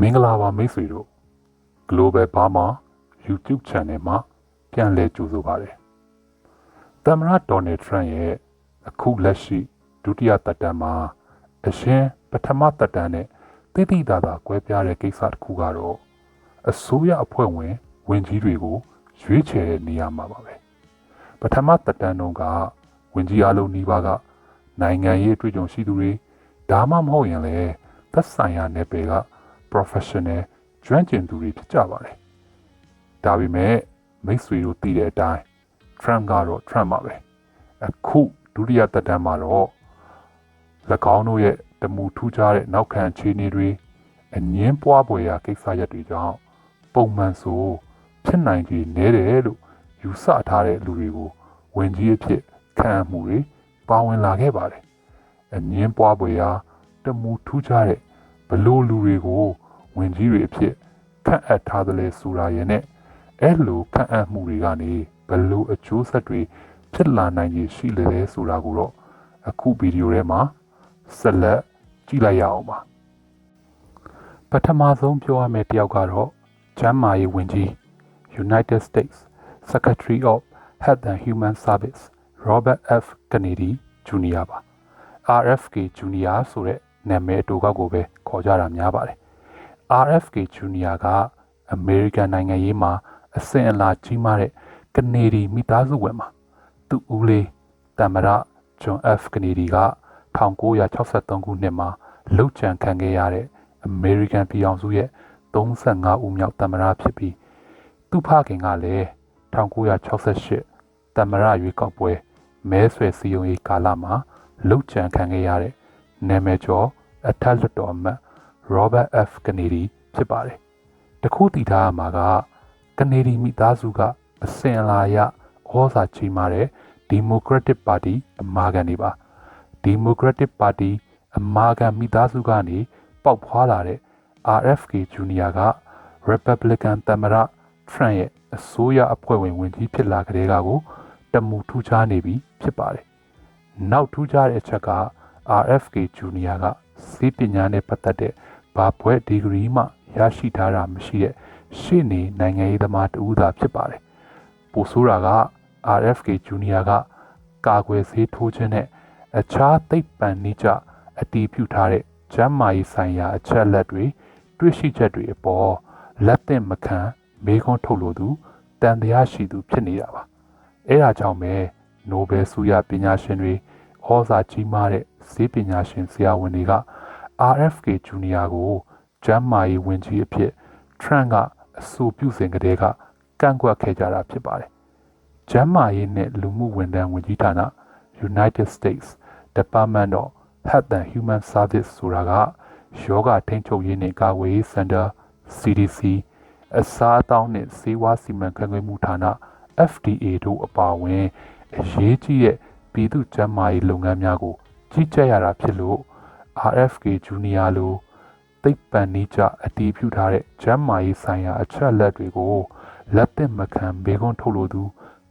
မင်္ဂလာပါမိတ်ဆွေတို့ Global Burma YouTube Channel မှာပြန်လည်ကြိုဆိုပါရစေ။သမ္မတဒေါ်နယ်ထရန့်ရဲ့အခုလက်ရှိဒုတိယသက်တမ်းမှာအရှင်ပထမသက်တမ်းနဲ့တိတိတသာကွဲပြားတဲ့ကိစ္စတစ်ခုကတော့အစိုးရအဖွဲ့ဝင်ဝင်ကြီးတွေကိုရွေးချယ်တဲ့နေရာမှာပါပဲ။ပထမသက်တမ်းတုန်းကဝင်ကြီးအလုံးနှီးပါးကနိုင်ငံရေးအတွေ့အကြုံရှိသူတွေဒါမှမဟုတ်ရင်လည်းသက်ဆိုင်ရာနယ်ပယ်က professional ကျွမ်းကျင်သူတွေဖြစ်ကြပါတယ်။ဒါပေမဲ့မိတ်ဆွေတို့သိတဲ့အတိုင်း Trump ကတော့ Trump ပါပဲ။အခုဒုတိယသက်တမ်းမှာတော့၎င်းတို့ရဲ့တမူထူးခြားတဲ့နောက်ခံအခြေအနေတွေအငင်းပွားပွေရာကိစ္စရပ်တွေကြောင့်ပုံမှန်ဆိုဖြစ်နိုင်ခြေနည်းတယ်လို့ယူဆထားတဲ့လူတွေကိုဝင်ကြီးအဖြစ်ခံအပ်မှုတွေပါဝင်လာခဲ့ပါတယ်။အငင်းပွားပွေရာတမူထူးခြားတဲ့ဘလို့လူတွေကို ဝင်ကြီးတွေအဖြစ်ခန့်အပ်ထားတယ်လဲဆိုတာရဲ့နဲ့အဲ့လိုခန့်အပ်မှုတွေကနေဘလို့အကျိုးဆက်တွေဖြစ်လာနိုင်ရရှိလေလဲဆိုတာကိုတော့အခုဗီဒီယိုထဲမှာဆက်လက်ကြည့်လိုက်ရအောင်ပါပထမဆုံးပြောရမယ့်တယောက်ကတော့ဂျမ်းမာရေးဝန်ကြီး United States Secretary of Health and Human Service Robert F Kennedy Jr. ပါ RFK Jr. ဆိုတဲ့နာမည်အတူကောက်ကိုပဲခေါ်ကြတာများပါတယ် RFK Jr. ကအမေရိကန်နိုင်ငံရေးမှာအဆင့်အလာကြီးမားတဲ့ကနေဒီမိသားစုဝင်မှာသူ့ဦးလေးတမရဂျွန် F ကနေဒီက1963ခုနှစ်မှာလှုပ်ကြံခံခဲ့ရတဲ့အမေရိကန်ပြည်အောင်စုရဲ့35ဦးမြောက်တမရဖြစ်ပြီးသူ့ဖခင်ကလည်း1968တမရရွေးကောက်ပွဲမဲဆွယ်စည်းရုံးရေးကာလမှာလှုပ်ကြံခံခဲ့ရတဲ့နာမည်ကျော်အထက်လွှတ်တော်အမတ် Robert F Kennedy ဖြစ်ပါတယ်။တခုတည်ထားရမှာကကနေဒီမိသားစုကအစင်အလာရဩဇာကြီးမားတဲ့ Democratic Party အမာခံတွေပါ။ Democratic Party အမာခံမိသားစုကနေပေါက်ဖွာလာတဲ့ RFK Jr. က Republican သမ္မတ Trump ရဲ့အစိုးရအဖွဲ့ဝင်ဝင်ကြီးဖြစ်လာကြတဲ့ကကိုတမူထူးခြားနေပြီဖြစ်ပါတယ်။နောက်ထူးခြားတဲ့အချက်က RFK Jr. ကစီးပညာနဲ့ပတ်သက်တဲ့ ဘာဘွဲ့ဒီဂရီမှရရှိထားတာမရှိတဲ့ရှေ့နေနိုင်ငံရေးသမားတဦးသာဖြစ်ပါတယ်။ပိုဆိုးတာက RFK Jr. ကကာကွယ်ဆေးထိုးခြင်းနဲ့အခြားသိပ္ပံနည်းကျအတီးပြုထားတဲ့ကျမ်းမာရေးဆိုင်ရာအချက်အလက်တွေတွေ့ရှိချက်တွေအပေါ်လက်သင့်မခံမေးခွန်းထုတ်လို့သူတန်တရားရှိသူဖြစ်နေတာပါ။အဲဒါကြောင့်ပဲနိုဘယ်ဆုရပညာရှင်တွေဩဇာကြီးမားတဲ့ဈေးပညာရှင်ဆရာဝန်တွေက RFK Jr. ကိုကျမ်းမာရေးဝန်ကြီးအဖြစ် Trump ကအဆိုပြုစဉ်ကတည်းကကန့်ကွက်ခဲ့ကြတာဖြစ်ပါတယ်။ကျမ်းမာရေးနဲ့လူမှုဝန်ထမ်းဝန်ကြီးဌာန United States Department of Health and Human Service ဆိုတာကယောဂထိန်းချုပ်ရေးနဲ့ကာကွယ်ရေးစင်တာ CDC အစားအသောက်နဲ့ဆေးဝါးစီမံခန့်ခွဲမှုဌာန FDA တို့အပါအဝင်အရေးကြီးတဲ့ပြည်သူ့ကျန်းမာရေးလုပ်ငန်းများကိုကြီးကြပ်ရတာဖြစ်လို့ RFK Jr. လိုသိပ္ပံနည်းကျအတည်ပြုထားတဲ့ကျမ်းမာရေးဆိုင်ရာအချက်အလက်တွေကိုလက်သင့်မခံဘေးခွန်းထုတ်လို့သူ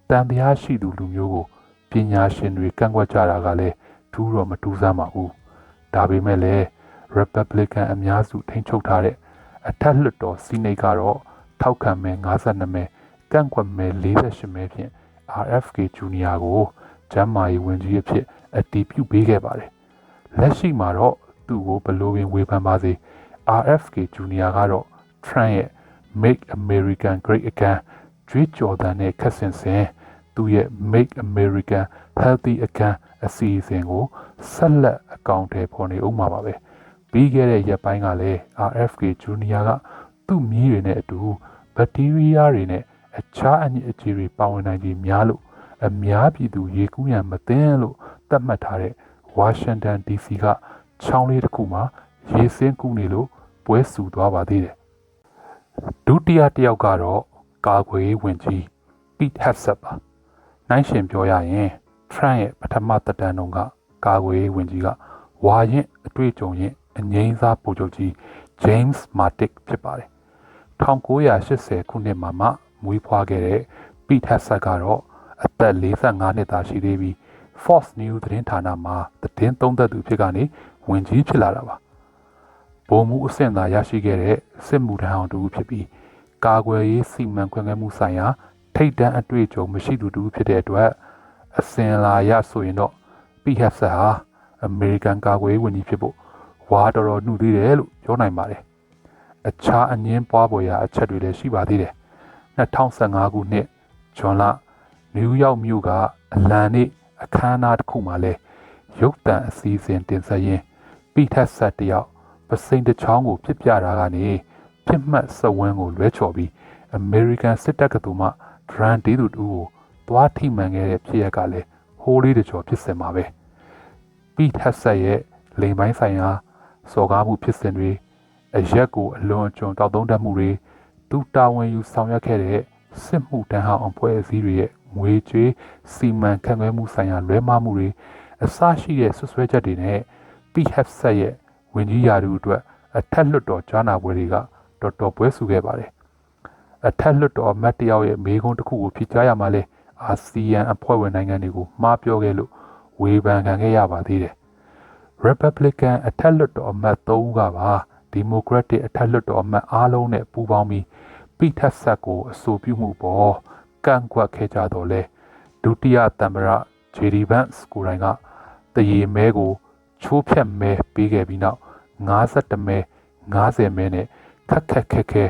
တန်တရားရှိသူလူမျိုးကိုပညာရှင်တွေကန့်ကွက်ကြတာကလည်းထူးတော့မထူးဆန်းပါဘူး။ဒါပေမဲ့လည်း Republican အများစုထိန်းချုပ်ထားတဲ့အထက်လွှတ်တော်စီနိတ်ကတော့ထောက်ခံမဲ52မဲကန့်ကွက်မဲ48မဲဖြင့် RFK Jr. ကိုကျမ်းမာရေးဝန်ကြီးအဖြစ်အတည်ပြုပေးခဲ့ပါတယ်။ လက်ရှိမှာတော့သူ့ကိုဘလို့ပင်ဝေဖန်ပါစေ RFK Jr. ကတော့ Trump ရဲ့ Make American Great Again ကြွေးကြော်သံနဲ့ခက်ဆင်ဆင်သူ့ရဲ့ Make American Healthy Again အစီအစဉ်ကိုဆက်လက်အကောင့်ထဲပေါ်နေအောင်မှာပါပဲပြီးခဲ့တဲ့ရက်ပိုင်းကလည်း RFK Jr. ကသူ့မြီးတွေနဲ့အတူဘက်တီးရီးယားတွေနဲ့အခြားအညစ်အကြေးတွေပါဝင်နိုင်ခြင်းများလို့အများပြည်သူရေကူးရန်မသိလို့သတ်မှတ်ထားတဲ့ ဝါရှင်တန် DC ကချောင်းလေးတစ်ခုမှာရေစင်းကူးနေလို့ပွဲဆူသွားပါသေးတယ်ဒုတိယတစ်ယောက်ကတော့ကာကွယ်ရေးဝန်ကြီး Pete Hegseth ပါနိုင်ရှင်ပြောရရင် Trump ရဲ့ပထမသက်တမ်းတုန်းကကာကွယ်ရေးဝန်ကြီးကဝါရင်အတွေ့အကြုံရင်အငိမ့်စားဗိုလ်ချုပ်ကြီး James Mattis ဖြစ်ပါတယ်1980ခုနှစ်မှာမှမွေးဖွားခဲ့တဲ့ Pete Hegseth ကတော့အသက်45နှစ်သာရှိသေးပြီး Fox News သတင်းဌာနမှာသတင်းသုံးသပ်သူဖြစ်ကနေဝင်ကြီးဖြစ်လာတာပါဗိုလ်မှူးအဆင့်သာရရှိခဲ့တဲ့စစ်မှုထမ်းအောင်တူဖြစ်ပြီးကာကွယ်ရေးစီမံခွင့်ခဲ့မှုဆိုင်ရာထိတ်တန့်အတွေ့အကြုံမရှိသူတူဖြစ်တဲ့အတွက်အစင်လာရဆိုရင်တော့ PHS ဟာအမေရိကန်ကာကွယ်ရေးဝန်ကြီးဖြစ်ဖို့ဝါတော်တော်နှုတ်သေးတယ်လို့ပြောနိုင်ပါတယ်။အခြားအငင်းပွားပေါ်ရာအချက်တွေလည်းရှိပါသေးတယ်။2015ခုနှစ်ဇွန်လနယူးယောက်မြို့ကအလံနေ့ အခမ်းအနားတစ်ခုမှာလဲရုပ်တံအစည်းအဝေးတင်ဆက်ရင်းပိထက်ဆက်တယောက်ပစိန်တစ်ချောင်းကိုပြစ်ပြတာကနေပြစ်မှတ်စဝန်းကိုလွဲချော်ပြီးအမေရိကန်စစ်တပ်ကသူမှဒရန်တီးသူတူကိုသွားထိမှန်ခဲ့တဲ့ဖြစ်ရက်ကလည်းဟိုးလေးတကြောဖြစ်စင်ပါပဲပိထက်ဆက်ရဲ့လိန်ပိုင်းဆိုင်ရာစော်ကားမှုဖြစ်စဉ်တွေအရက်ကိုအလွန်အကျွံတောက်သုံးတတ်မှုတွေသူတာဝန်ယူဆောင်ရွက်ခဲ့တဲ့ စစ်မှုတန်းဟောင်းအဖွဲ့အစည်းတွေရဲ့ငွေကြေးစီမံခန့်ခွဲမှုဆိုင်ရာလွဲမှားမှုတွေအစရှိတဲ့ဆွဆွဲချက်တွေနဲ့ PHF ဆက်ရဲ့ဝင်ကြီးရာထူးအတွက်အထက်လွှတ်တော်ကြားနာပွဲတွေကတော်တော်ပွဲစုခဲ့ပါတယ်။အထက်လွှတ်တော်အမတ်တယောက်ရဲ့မေးခွန်းတစ်ခုကိုဖြေကြားရမှာလဲအာဆီယံအဖွဲ့ဝင်နိုင်ငံတွေကိုမှားပြောခဲ့လို့ဝေဖန်ခံခဲ့ရပါသေးတယ်။ Republican အထက်လွှတ်တော်အမတ်၃ဦးကပါ Democratic အထက်လွှတ်တော်အမတ်အားလုံးနဲ့ပူးပေါင်းပြီး ပိထက်ဆက်ကိုအဆိုပြုမှုပေါ်ကန့်ကွက်ခဲ့ကြတော့လဲဒုတိယသမ္မတ JD Vance ကိုယ်တိုင်ကတရေမဲကိုချိုးဖြတ်မဲပေးခဲ့ပြီးနောက်52မဲ90မဲနဲ့ခက်ခက်ခက်ခဲ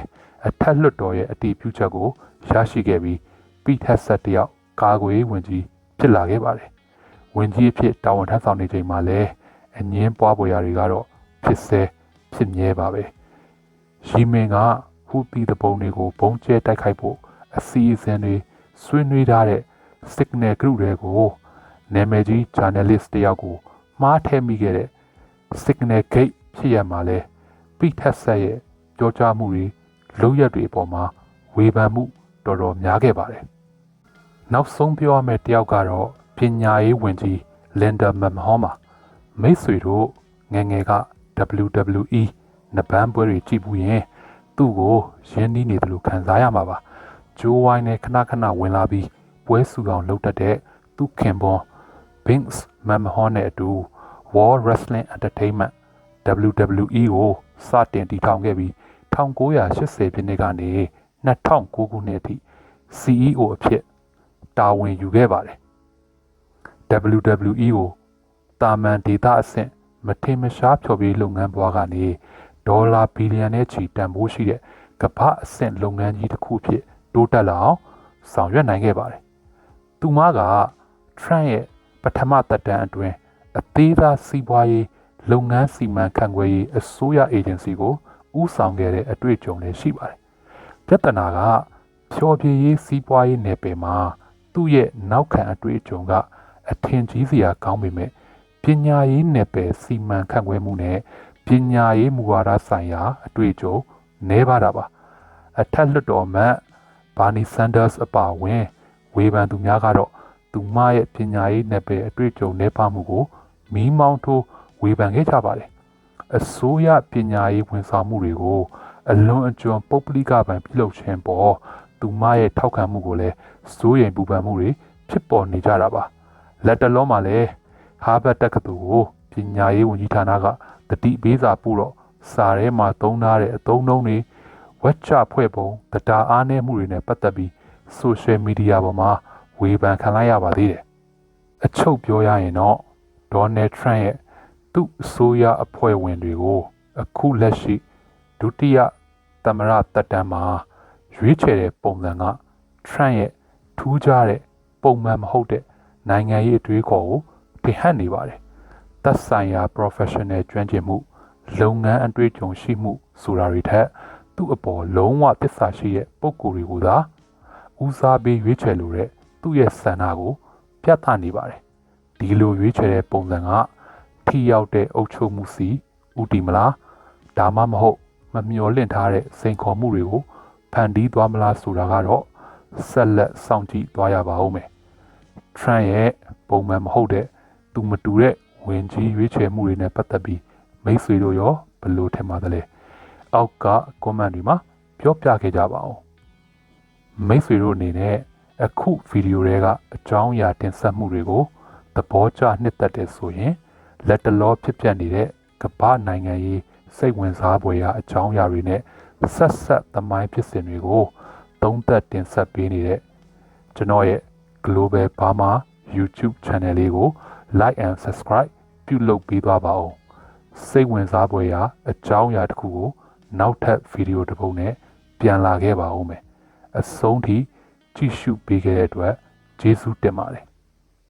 အထက်လွှတ်တော်ရဲ့အတီးပြုချက်ကိုရရှိခဲ့ပြီးပိထက်ဆက်တယောက်ကာကွယ်ဝင်ကြီးဖြစ်လာခဲ့ပါတယ်။ဝင်ကြီးအဖြစ်တာဝန်ထမ်းဆောင်နေချိန်မှာလည်းအငင်းပွားပေါ်ရာတွေကတော့ဖြစ်ဆဲဖြစ်မြဲပါပဲ။ရီမင်က ဟူပီတပုံတွေကိုဘုံကျဲတိုက်ခိုက်ဖို့အစီအစဉ်တွေဆွေးနွေးထားတဲ့ signal group တွေကိုနာမည်ကြီး journalist တယောက်ကိုမှားထည့်မိခဲ့တဲ့ signal gate ဖြစ်ရမှာလဲပိထက်ဆက်ရဲ့ကြောကြားမှုတွေလုံရက်တွေအပေါ်မှာဝေဖန်မှုတော်တော်များခဲ့ပါတယ်။နောက်ဆုံးပြောရမယ့်တယောက်ကတော့ပညာရေးဝန်ကြီးလင်ဒါမမ်ဟောမှာမိတ်ဆွေတို့ငငယ်က WWE နဘန်းပွဲတွေကြည့်ဘူးရင် သူ့ကိုရင်းနှီးနေတယ်လို့ခံစားရမှာပါ။ဂျိုးဝိုင်းနဲ့ခဏခဏဝင်လာပြီးပွဲစုအောင်လုပ်တတ်တဲ့သူခင်ပွန် Binks Mamhon နဲ့အတူ World Wrestling Entertainment WWE ကိုစတင်တည်ထောင်ခဲ့ပြီး1980ပြည့်နှစ်ကနေ2009ခုနှစ်အထိ CEO အဖြစ်တာဝန်ယူခဲ့ပါတယ် WWE ကိုတာမန်ဒေတာအဆင့်မထင်မရှားဖျော်ဖြေလုပ်ငန်းဘွားကနေ ဒေါ်လာဘီလီယံနဲ့ချီတန်ဖိုးရှိတဲ့ကမ္ဘာအဆင့်လုပ်ငန်းကြီးတစ်ခုဖြစ်တိုးတက်လာအောင်ဆောင်ရွက်နိုင်ခဲ့ပါတယ်။သူမက Trump ရဲ့ပထမသက်တမ်းအတွင်းအသေးသားစီးပွားရေးလုပ်ငန်းစီမံခန့်ခွဲရေးအစိုးရအေဂျင်စီကိုဦးဆောင်ခဲ့တဲ့အတွေ့အကြုံလည်းရှိပါတယ်။ပြဿနာကဖြောပြရေးစီးပွားရေးနယ်ပယ်မှာသူ့ရဲ့နောက်ခံအတွေ့အကြုံကအထင်ကြီးစရာကောင်းပေမဲ့ပညာရေးနယ်ပယ်စီမံခန့်ခွဲမှုနဲ့ ပညာရေးမူဝါဒဆိုင်ရာ အတွေ့အကြုံနည်းပါတာပါအထက်လွှတ်တော်မှဘာနီဆန်ဒါစ်အပါအဝင်ဝေဖန်သူများကတော့သူမရဲ့ပညာရေးနယ်ပယ်အတွေ့အကြုံနည်းပါမှုကိုမီးမောင်းထိုးဝေဖန်ခဲ့ကြပါတယ်အစိုးရပညာရေးဝန်ဆောင်မှုတွေကို အလွန်အကျွံပုတ်ပလိကပံပြုလုပ်ခြင်းပေါ်သူမရဲ့ထောက်ခံမှုကိုလည်းစိုးရိမ်ပူပန်မှုတွေဖြစ်ပေါ်နေကြတာပါလက်တလုံးမှာလည်းဟာဘတ်တက္ကသိုလ်ကိုပညာရေးဝန်ကြီးဌာနက တတိပေးစာပို့တော့စာထဲမှာသုံးထားတဲ့အသုံးနှုန်းတွေဝက်ချဖွဲ့ပုံတရားအားနည်းမှုတွေနဲ့ပတ်သက်ပြီးဆိုရှယ်မီဒီယာပေါ်မှာဝေဖန်ခံလိုက်ရပါသေးတယ်အချုပ်ပြောရရင်တော့ဒေါ်နယ်ထရန့်ရဲ့သူ့အစိုးရအဖွဲ့ဝင်တွေကို အခုလက်ရှိဒုတိယသမ္မတတက်တန်းမှာရွေးချယ်တဲ့ပုံစံကထရန့်ရဲ့ထူးခြားတဲ့ပုံမှန်မဟုတ်တဲ့နိုင်ငံရေးအတွေးခေါ်ကိုထင်ဟပ်နေပါတယ်။ သက်ဆိုင်ရာ professional ကျွမ်းကျင်မှုလုပ်ငန်းအတွေ့အကြုံရှိမှုဆိုတာတွေထက်သူ့အပေါ်လုံးဝသစ္စာရှိတဲ့ပုံကိုယ်တွေကိုသာဦးစားပေးရွေးချယ်လိုတဲ့သူ့ရဲ့ဆန္ဒကိုပြသနေပါတယ်။ဒီလိုရွေးချယ်တဲ့ပုံစံကထိရောက်တဲ့အုပ်ချုပ်မှုစီဥတီမလားဒါမှမဟုတ်မမျော်လင့်ထားတဲ့စိန်ခေါ်မှုတွေကိုဖန်တီးသွားမလားဆိုတာကတော့ဆက်လက်စောင့်ကြည့်သွားရပါဦးမယ်။ Trump ရဲ့ပုံမှန်မဟုတ်တဲ့သူမတူတဲ့ ဝင်ကြီးရွေးချယ်မှုတွေနဲ့ပတ်သက်ပြီးမိတ်ဆွေတို့ရောဘယ်လိုထင်ပါသလဲ။အောက်က comment တွေမှာပြောပြခဲ့ကြပါဦး။မိတ်ဆွေတို့အနေနဲ့အခုဗီဒီယိုတွေကအကြောင်းအရာတင်ဆက်မှုတွေကိုသဘောကျနှစ်သက်တဲ့ဆိုရင်လက်တလောဖြစ်ပျက်နေတဲ့ကမ္ဘာနိုင်ငံရေးစိတ်ဝင်စားဖွယ်ရာအကြောင်းအရာတွေနဲ့ဆက်ဆက်သမိုင်းဖြစ်စဉ်တွေကိုသုံးသပ်တင်ဆက်ပေးနေတဲ့ကျွန်တော်ရဲ့ Global Burma YouTube Channel လေးကို Like and Subscribe ပြုလုပ်ပေးသွားပါဦးစိတ်ဝင်စားဖွယ်ရာအကြောင်းအရာတစ်ခုကို နောက်ထပ်ဗီဒီယိုတစ်ပုဒ်နဲ့ပြန်လာခဲ့ပါဦးမယ်အဆုံးထိကြည့်ရှုပေးခဲ့တဲ့အတွက်ကျေးဇူးတင်ပါတယ်